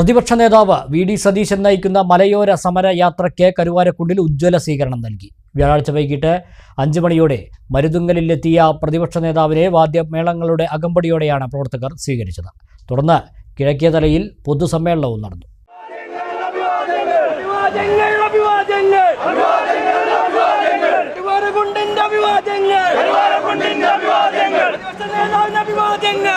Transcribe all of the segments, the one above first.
പ്രതിപക്ഷ നേതാവ് V D Satheesan നയിക്കുന്ന മലയോര സമര യാത്രയ്ക്ക് കരുവാരക്കുണ്ടിൽ ഉജ്ജ്വല സ്വീകരണം നൽകി. വ്യാഴാഴ്ച വൈകിട്ട് അഞ്ചു മണിയോടെ മരുതുങ്കലിലെത്തിയ പ്രതിപക്ഷ നേതാവിനെ വാദ്യമേളങ്ങളുടെ അകമ്പടിയോടെയാണ് പ്രവർത്തകർ സ്വീകരിച്ചത്. തുടർന്ന് കിഴക്കേതലയിൽ പൊതുസമ്മേളനവും നടന്നു അഭിവാദ്യങ്ങൾ അഭിവാദ്യങ്ങൾ കരുവാരക്കുണ്ടിന്റെ അഭിവാദ്യങ്ങൾ പ്രതിപക്ഷ നേതാവിന്റെ അഭിവാദ്യങ്ങൾ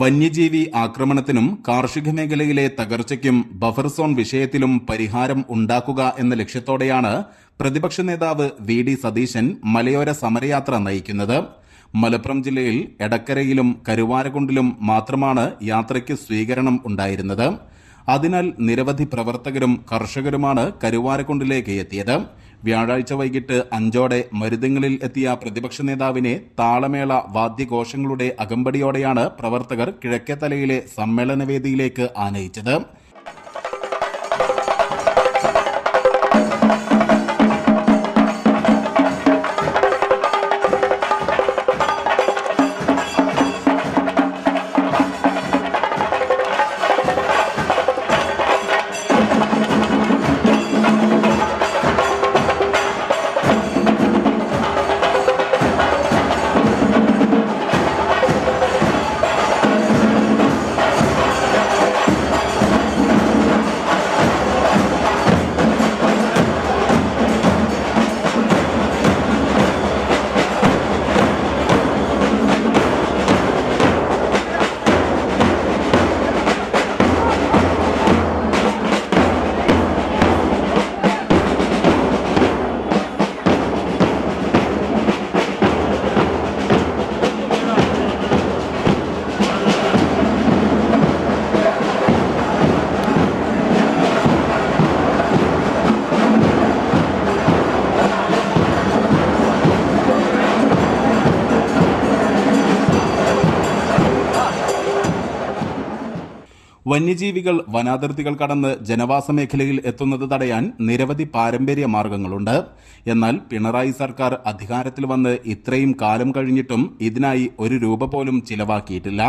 വന്യജീവി ആക്രമണത്തിനും കാർഷിക മേഖലയിലെ തകർച്ചയ്ക്കും ബഫർ സോൺ വിഷയത്തിലും പരിഹാരം ഉണ്ടാക്കുക എന്ന ലക്ഷ്യത്തോടെയാണ് പ്രതിപക്ഷ നേതാവ് വി ഡി സതീശൻ മലയോര സമരയാത്ര നയിക്കുന്നത്. മലപ്പുറം ജില്ലയിൽ എടക്കരയിലും കരുവാരകുണ്ടിലും മാത്രമാണ് യാത്രയ്ക്ക് സ്വീകരണം ഉണ്ടായിരുന്നത്. അതിനാൽ നിരവധി പ്രവർത്തകരും കർഷകരുമാണ് കരുവാരക്കുണ്ടിലേക്ക് എത്തിയത്. വ്യാഴാഴ്ച വൈകിട്ട് അഞ്ചോടെ മരുതങ്ങളിൽ എത്തിയ പ്രതിപക്ഷ നേതാവിനെ താളമേള വാദ്യഘോഷങ്ങളുടെ അകമ്പടിയോടെയാണ് പ്രവർത്തകർ കിഴക്കേത്തലയിലെ സമ്മേളനവേദിയിലേക്ക് ആനയിച്ചത്. വന്യജീവികൾ വനാതിർത്തികൾ കടന്ന് ജനവാസ മേഖലയിൽ എത്തുന്നത് തടയാൻ നിരവധി പാരമ്പര്യ മാർഗങ്ങളുണ്ട്. എന്നാൽ പിണറായി സർക്കാർ അധികാരത്തിൽ വന്ന് ഇത്രയും കാലം കഴിഞ്ഞിട്ടും ഇതിനായി ഒരു രൂപ പോലും ചിലവാക്കിയിട്ടില്ല.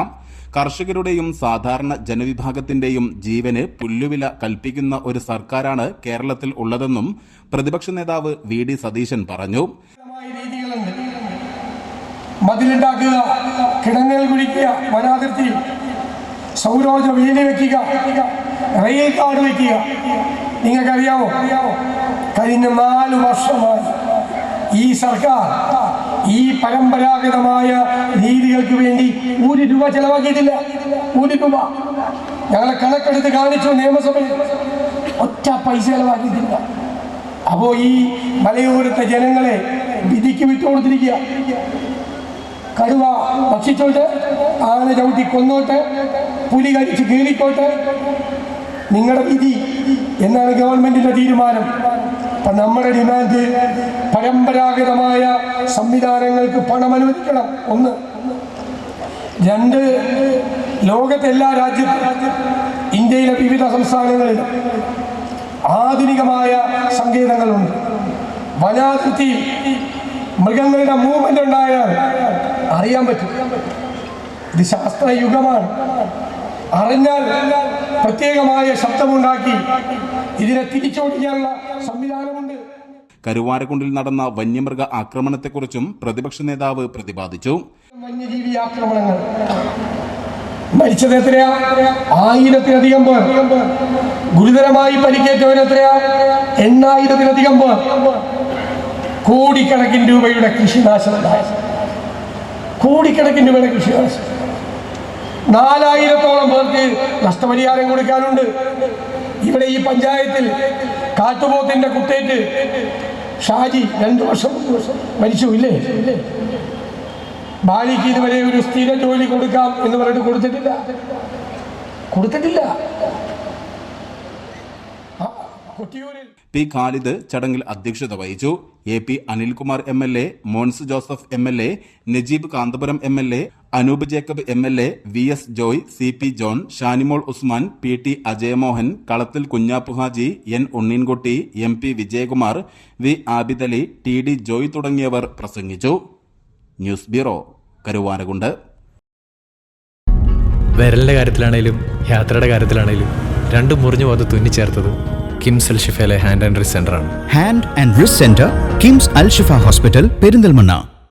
കർഷകരുടെയും സാധാരണ ജനവിഭാഗത്തിന്റെയും ജീവന് പുല്ലുവില കൽപ്പിക്കുന്ന ഒരു സർക്കാരാണ് കേരളത്തിൽ ഉള്ളതെന്നും പ്രതിപക്ഷ നേതാവ് വി ഡി സതീശൻ പറഞ്ഞു. മതിലുണ്ടാക്കുക കിടങ്ങൾ കുഴിക്കുക വനാതിർത്തി സൗരോജ വീട് വെക്കുക. റെയിൽ കാർഡ് വെക്കുക നിങ്ങൾക്കറിയാമോ കഴിഞ്ഞ നാല് വർഷമായി ഈ സർക്കാർ ഈ പരമ്പരാഗതമായ രീതികൾക്ക് വേണ്ടി ഒരു രൂപ ചെലവാക്കിയിട്ടില്ല. ഒരു രൂപ. ഞങ്ങളെ കണക്കെടുത്ത് കാണിച്ചു നിയമസഭയിൽ. ഒറ്റ പൈസ ചെലവാക്കിയിട്ടില്ല. അപ്പോ ഈ മലയോരത്തെ ജനങ്ങളെ വിധിക്ക് വിട്ടുകൊടുത്തിരിക്കുക. കടുവ ഭക്ഷിച്ചോട്ട് ആന ചവിട്ടി കൊന്നോട്ടെ പുലി കഴിച്ച് കീറിക്കോട്ടെ നിങ്ങളുടെ വിധി എന്നാണ് ഗവൺമെന്റിന്റെ തീരുമാനം. അപ്പൊ നമ്മുടെ ഡിമാൻഡ് പരമ്പരാഗതമായ സംവിധാനങ്ങൾക്ക് പണം അനുവദിക്കണം ഒന്ന്. രണ്ട് ലോകത്തെ എല്ലാ രാജ്യത്തും ഇന്ത്യയിലെ വിവിധ സംസ്ഥാനങ്ങളിലും ആധുനികമായ സങ്കേതങ്ങളുണ്ട്. വനാതിർത്തി മൃഗങ്ങളുടെ മൂവ്മെന്റ് ഉണ്ടായാൽ അറിയാൻ പറ്റും. ഇത് ശാസ്ത്രയുഗമാണ്. അറിഞ്ഞാൽ പ്രത്യേകമായ ശബ്ദമുണ്ടാക്കി ഇതിനെ തിരിച്ചോടിക്കാനുള്ള സംവിധാനമുണ്ട്. കരുവാരക്കുണ്ടിൽ നടന്ന വന്യമൃഗ ആക്രമണത്തെക്കുറിച്ചും പ്രതിപക്ഷ നേതാവ് പ്രതിപാദിച്ചു. വന്യജീവി ആക്രമണങ്ങൾ. മരിച്ചത് എത്രയാ? ആയിരത്തിലധികം പേർ. ഗുരുതരമായി പരിക്കേറ്റവരെത്രയാ എണ്ണായിരത്തിലധികം പേർ. കോടിക്കണക്കിന് രൂപയുടെ കൃഷിനാശം. കോടിക്കണക്കിന് രൂപയുടെ കൃഷിനാശം. നാലായിരത്തോളം പേർക്ക് നഷ്ടപരിഹാരം കൊടുക്കാനുണ്ട്. ഇവിടെ ഈ പഞ്ചായത്തിൽ കാട്ടുപോത്തിന്റെ കുത്തേറ്റ് ഷാജി രണ്ടു വർഷം മരിച്ചു ഇല്ലേ? ഭാര്യയ്ക്ക് ഇതുവരെ ഒരു സ്ഥിര ജോലി കൊടുക്കാം എന്ന് പറഞ്ഞിട്ട് കൊടുത്തിട്ടില്ല. കൊടുത്തിട്ടില്ല. പി ഖാലിദ് ചടങ്ങിൽ അധ്യക്ഷത വഹിച്ചു. A P Anilkumar M L A Mons Joseph M L A Najeeb Kanthapuram M L A Anoop Jacob M L A V S Joy C P John Shanimol Usman P T Ajayamohan Kalathil Kunhappu Haji N Unneenkutty M P Vijayakumar V Abidali T D Joy തുടങ്ങിയവർ പ്രസംഗിച്ചു. News bureau Karuvarakundu വിരലിന്റെ കാര്യത്തിലാണേലും യാത്രയുടെ കാര്യത്തിലാണേലും രണ്ടും മുറിഞ്ഞു പോകാതെ തുന്നിച്ചേർത്തത് കിംസ് അൽ ഷിഫയിലെ hand and wrist ആണ്. Hand and wrist centre KIMS Alshifa hospital Perinthalmanna.